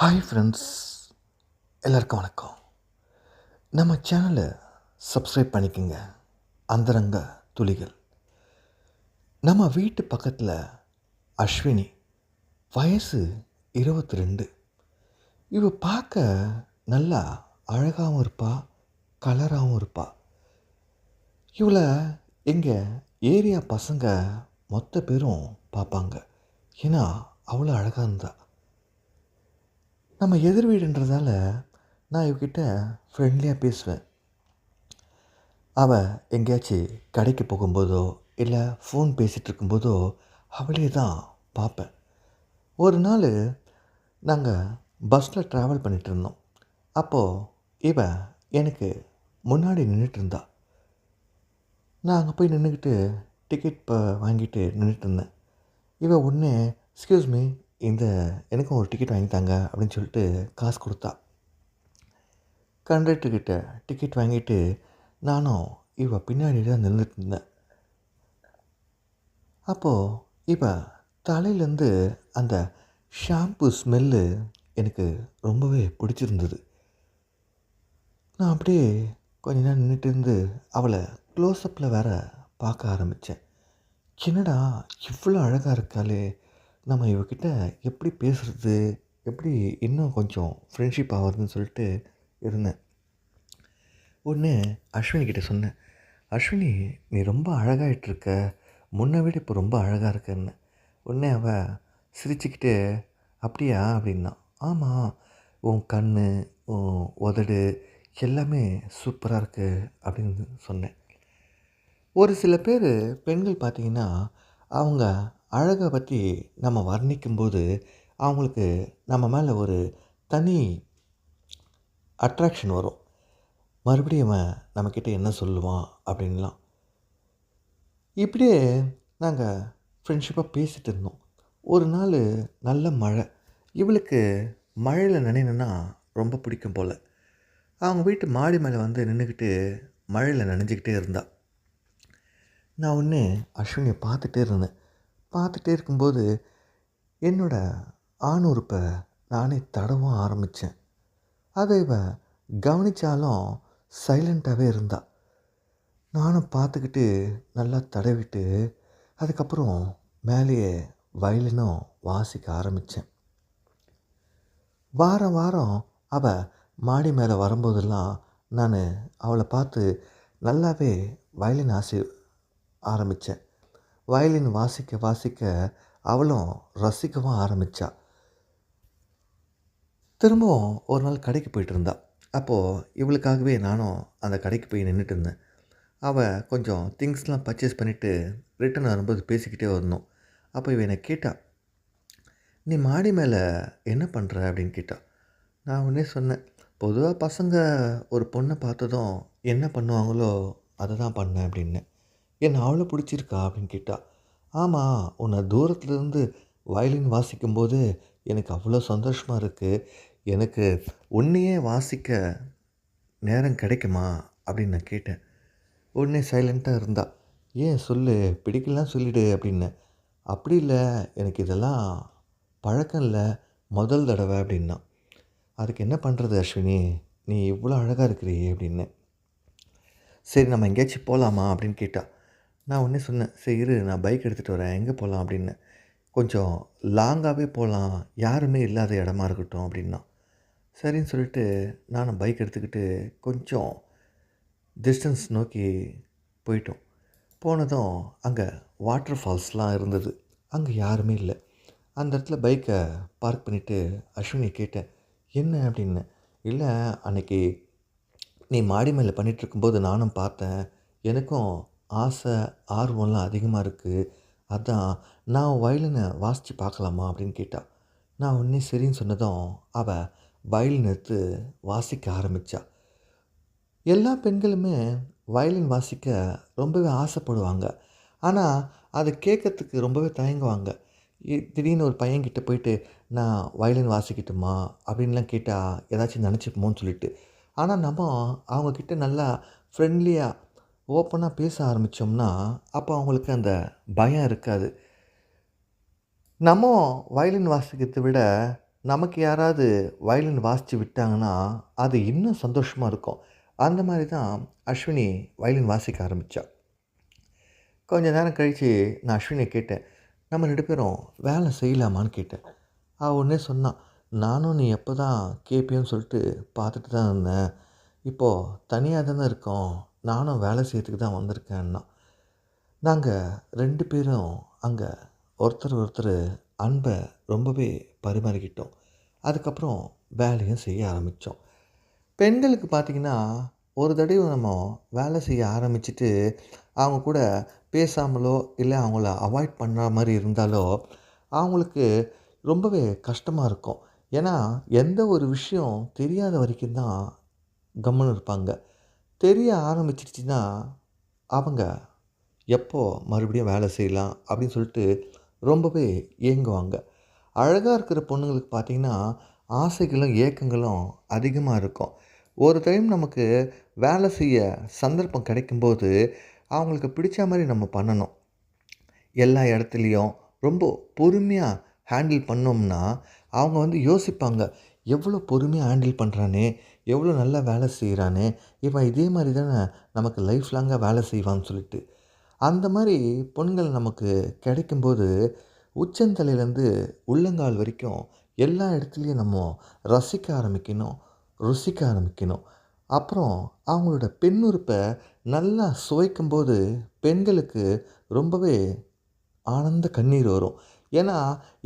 Hi friends எல்லாருக்கும் வணக்கம். நம்ம சேனலை சப்ஸ்கிரைப் பண்ணிக்கோங்க. அந்தரங்க துளிகள். நம்ம வீட்டு பக்கத்தில் அஸ்வினி வயசு இருபத்தி ரெண்டு இவ பார்க்க நல்லா அழகாகவும் இருப்பா கலராகவும் இருப்பா. இவளை எங்கள் ஏரியா பசங்க மொத்த பேரும் பார்ப்பாங்க. ஏன்னா அவ்வளோ அழகாக இருந்தாள் நம்ம எதிர் வீடுன்றதால நான் இவகிட்ட ஃப்ரெண்ட்லியாக பேசுவேன். அவள் எங்கேயாச்சும் கடைக்கு போகும்போதோ இல்லை ஃபோன் பேசிகிட்டு இருக்கும்போதோ அவளே தான் பார்ப்பேன். ஒரு நாள் நாங்கள் பஸ்ஸில் ட்ராவல் பண்ணிகிட்டு இருந்தோம். அப்போது இவ எனக்கு முன்னாடி நின்றுட்டு இருந்தா. நான் அங்கே போய் நின்றுக்கிட்டு டிக்கெட் இப்போ வாங்கிட்டு நின்றுட்டு இருந்தேன். இவன் ஒன்று எக்ஸ்கியூஸ் மீ இந்த எனக்கும் ஒரு டிக்கெட் வாங்கி தாங்க அப்படின்னு சொல்லிட்டு காசு கொடுத்தா. கண்டக்டர்கிட்ட டிக்கெட் வாங்கிட்டு நானும் இவள் பின்னாடி தான் நின்றுட்டு இருந்தேன். அப்போது இவள் தலையிலேருந்து அந்த ஷாம்பு ஸ்மெல்லு எனக்கு ரொம்பவே பிடிச்சிருந்தது. நான் அப்படியே கொஞ்ச நேரம் நின்றுட்டு இருந்து அவளை க்ளோஸ்அப்பில் வேற பார்க்க ஆரம்பித்தேன் என்னடா இவ்வளோ அழகாக இருக்காளே நம்ம இவக்கிட்ட எப்படி பேசுகிறது எப்படி இன்னும் கொஞ்சம் ஃப்ரெண்ட்ஷிப் ஆகுறதுன்னு சொல்லிட்டு இருந்தேன். ஒன்று அஸ்வினி கிட்டே சொன்னேன். அஸ்வினி நீ ரொம்ப அழகாயிட்டு இருக்க. முன்னை விட இப்போ ரொம்ப அழகாக இருக்கன்னு. உடனே அவள் சிரிச்சுக்கிட்டு அப்படியா? அப்படின்னா ஆமாம் உன் கண் உன் உதடு எல்லாமே சூப்பராக இருக்குது அப்படின்னு சொன்னேன். ஒரு சில பேர் பெண்கள் பார்த்திங்கன்னா அவங்க அழகை பற்றி நம்ம வர்ணிக்கும்போது அவங்களுக்கு நம்ம மேலே ஒரு தனி அட்ராக்ஷன் வரும். மறுபடியும் அவன் நம்மக்கிட்ட என்ன சொல்லுவான் அப்படின்லாம். இப்படியே நாங்கள் ஃப்ரெண்ட்ஷிப்பாக பேசிகிட்டு இருந்தோம். ஒரு நாள் நல்ல மழை. இவளுக்கு மழையில் நினைனா ரொம்ப பிடிக்கும் போல். அவங்க வீட்டு மாடி மேலே வந்து நின்றுக்கிட்டு மழையில் நினைஞ்சிக்கிட்டே இருந்தாள் நான் ஒன்று அஸ்வினியை பார்த்துட்டே இருந்தேன். பார்த்துட்டே இருக்கும்போது என்னோடய ஆணுறுப்பை நானே தடவ ஆரம்பித்தேன் அதை இவ கவனித்தாலும் சைலண்ட்டாகவே இருந்தா. நானும் பார்த்துக்கிட்டு நல்லா தடவிட்டு அதுக்கப்புறம் மேலேயே வயலினும் வாசிக்க ஆரம்பித்தேன் வாரம் வாரம் அவள் மாடி மேலே வரும்போதெல்லாம் நான் அவளை பார்த்து நல்லாவே வயலின் ஆசி ஆரம்பித்தேன் வயலின் வாசிக்க வாசிக்க அவளும் ரசிக்கவும் ஆரம்பித்தா திரும்பவும் ஒரு நாள் கடைக்கு போயிட்டு இருந்தா. அப்போது இவளுக்காகவே நானும் அந்த கடைக்கு போய் நின்றுட்டு இருந்தேன். அவள் கொஞ்சம் திங்ஸ்லாம் பர்ச்சேஸ் பண்ணிவிட்டு ரிட்டன் வரும்போது பேசிக்கிட்டே வரணும். அப்போ இவ என்னை கேட்டா நீ மாடி மேலே என்ன பண்ணுற அப்படின்னு கேட்டா நான் உடனே சொன்னேன். பொதுவாக பசங்க ஒரு பொண்ணை பார்த்ததும் என்ன பண்ணுவாங்களோ அதை தான் பண்ணேன் அப்படின்னு. என் அவ்வளோ பிடிச்சிருக்கா அப்படின்னு கேட்டா ஆமாம் உன்னை தூரத்துலேருந்து வயலின் வாசிக்கும்போது எனக்கு அவ்வளோ சந்தோஷமாக இருக்குது எனக்கு உன்னையே வாசிக்க நேரம் கிடைக்குமா? அப்படின்னு நான் கேட்டேன். உடனே சைலண்ட்டாக இருந்தா ஏன் சொல்லு பிடிக்கலாம் சொல்லிடு அப்படின்னு. அப்படி இல்லை எனக்கு இதெல்லாம் பழக்கம் இல்லை முதல் தடவை அப்படின்னா. அதுக்கு என்ன பண்ணுறது அஸ்வினி? நீ இவ்வளோ அழகாக இருக்கிறியே அப்படின்னு. சரி நம்ம எங்கேயாச்சும் போகலாமா அப்படின்னு கேட்டால் நான் ஒன்றே சொன்னேன் சரி இரு நான் பைக் எடுத்துகிட்டு வரேன் எங்கே போகலாம் அப்படின்னு. கொஞ்சம் லாங்காகவே போகலாம் யாருமே இல்லாத இடமா இருக்கட்டும் அப்படின்னா. சரின்னு சொல்லிட்டு நானும் பைக் எடுத்துக்கிட்டு கொஞ்சம் டிஸ்டன்ஸ் நோக்கி போயிட்டோம். போனதும் அங்கே வாட்டர் ஃபால்ஸ்லாம் இருந்தது. அங்கே யாருமே இல்லை. அந்த இடத்துல பைக்கை பார்க் பண்ணிவிட்டு அஸ்வினி கேட்டேன் என்ன? அப்படின்னு. இல்லை அன்னைக்கு நீ மாடி மேலே பண்ணிகிட்ருக்கும்போது நானும் பார்த்தேன் எனக்கும் ஆசை ஆர்வம்லாம் அதிகமாக இருக்குது அதான் நான் வயலினை வாசித்து பார்க்கலாமா அப்படின்னு கேட்டா நான் உடனே சரின்னு சொன்னதும் அவள் வயலின் எடுத்து வாசிக்க ஆரம்பித்தா எல்லா பெண்களுமே வயலின் வாசிக்க ரொம்பவே ஆசைப்படுவாங்க. ஆனால் அதை கேட்கறதுக்கு ரொம்பவே தயங்குவாங்க. திடீர்னு ஒரு பையன்கிட்ட போயிட்டு நான் வயலின் வாசிக்கட்டுமா? அப்படின்லாம் கேட்டால் ஏதாச்சும் நினச்சிப்போமோன்னு சொல்லிட்டு. ஆனால் நம்ம அவங்கக்கிட்ட நல்லா ஃப்ரெண்ட்லியாக ஓப்பனாக பேச ஆரம்பித்தோம்னா அப்போ அவங்களுக்கு அந்த பயம் இருக்காது. நம்ம வயலின் வாசிக்கிறதை விட நமக்கு யாராவது வயலின் வாசித்து விட்டாங்கன்னா அது இன்னும் சந்தோஷமாக இருக்கும். அந்த மாதிரி தான் அஸ்வினி வயலின் வாசிக்க ஆரம்பித்தா கொஞ்ச நேரம் கழித்து நான் அஸ்வினியை கேட்டேன் நம்ம ரெண்டு பேரும் வேலை செய்யலாமான்னு கேட்டேன். அவள் ஒன்றே சொன்னான் நானும் நீ எப்போ தான் கேட்பியோன்னு சொல்லிட்டு பார்த்துட்டு தான் இருந்தேன். இப்போது தனியாக தானே இருக்கோம். நானும் வேலை செய்யறதுக்கு தான் வந்திருக்கேன்னா நாங்கள் ரெண்டு பேரும் அங்கே ஒருத்தர் ஒருத்தர் அன்பை ரொம்பவே பரிமாறிக்கிட்டோம். அதுக்கப்புறம் வேலையும் செய்ய ஆரம்பித்தோம் பெண்களுக்கு பார்த்திங்கன்னா ஒரு தடவை நம்ம வேலை செய்ய ஆரம்பிச்சிட்டு அவங்க கூட பேசாமலோ இல்லை அவங்கள அவாய்ட் பண்ணுற மாதிரி இருந்தாலோ அவங்களுக்கு ரொம்பவே கஷ்டமாக இருக்கும். ஏன்னா எந்த ஒரு விஷயம் தெரியாத வரைக்கும் தான் கம்முன்னு இருப்பாங்க. தெரிய ஆரம்பிச்சிருச்சுன்னா அவங்க எப்போ மறுபடியும் வேலை செய்யலாம் அப்படின்னு சொல்லிட்டு ரொம்பவே ஏங்குவாங்க. அழகாக இருக்கிற பொண்ணுங்களுக்கு பார்த்திங்கன்னா ஆசைகளும் ஏக்கங்களும் அதிகமாக இருக்கும். ஒரு டைம் நமக்கு வேலை செய்ய சந்தர்ப்பம் கிடைக்கும்போது அவங்களுக்கு பிடிச்ச மாதிரி நம்ம பண்ணணும். எல்லா இடத்துலையும் ரொம்ப பொறுமையாக ஹேண்டில் பண்ணோம்னா அவங்க வந்து யோசிப்பாங்க எவ்வளோ பொறுமையாக ஹேண்டில் பண்ணுறானே எவ்வளோ நல்லா வேலை செய்கிறானே இவன் இதே மாதிரி தானே நமக்கு லைஃப் லாங்காக வேலை செய்வான்னு சொல்லிட்டு. அந்த மாதிரி பொண்கள் நமக்கு கிடைக்கும்போது உச்சந்தலையிலேருந்து உள்ளங்கால் வரைக்கும் எல்லா இடத்துலையும் நம்ம ரசிக்க ஆரம்பிக்கணும் ருசிக்க ஆரம்பிக்கணும். அப்புறம் அவங்களோட பெண்ணுறுப்பை நல்லா சுவைக்கும்போது பெண்களுக்கு ரொம்பவே ஆனந்த கண்ணீர் வரும். ஏன்னா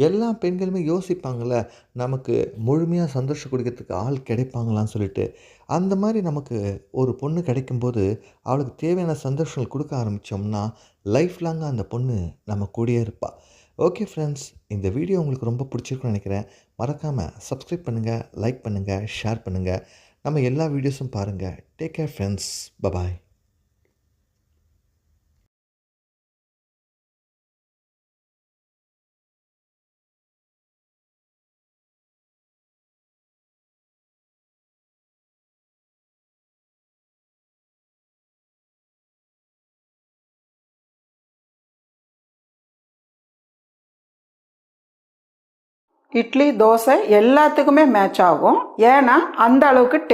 எல்லா பெண்களுமே யோசிப்பாங்கள்ல நமக்கு முழுமையாக சந்தோஷம் கொடுக்கறதுக்கு ஆள் கிடைப்பாங்களான்னு சொல்லிட்டு. அந்த மாதிரி நமக்கு ஒரு பொண்ணு கிடைக்கும்போது அவளுக்கு தேவையான சந்தோஷங்கள் கொடுக்க ஆரம்பித்தோம்னா லைஃப் லாங்காக அந்த பொண்ணு நம்ம கூடயே இருப்பாள் ஓகே ஃப்ரெண்ட்ஸ் இந்த வீடியோ உங்களுக்கு ரொம்ப பிடிச்சிருக்குன்னு நினைக்கிறேன். மறக்காமல் சப்ஸ்கிரைப் பண்ணுங்கள் லைக் பண்ணுங்கள் ஷேர் பண்ணுங்கள் நம்ம எல்லா வீடியோஸும் பாருங்கள் take care friends bye bye idli dosa எல்லாத்துக்குமே மேட்ச் ஆகும். ஏன்னா அந்த அளவுக்கு டே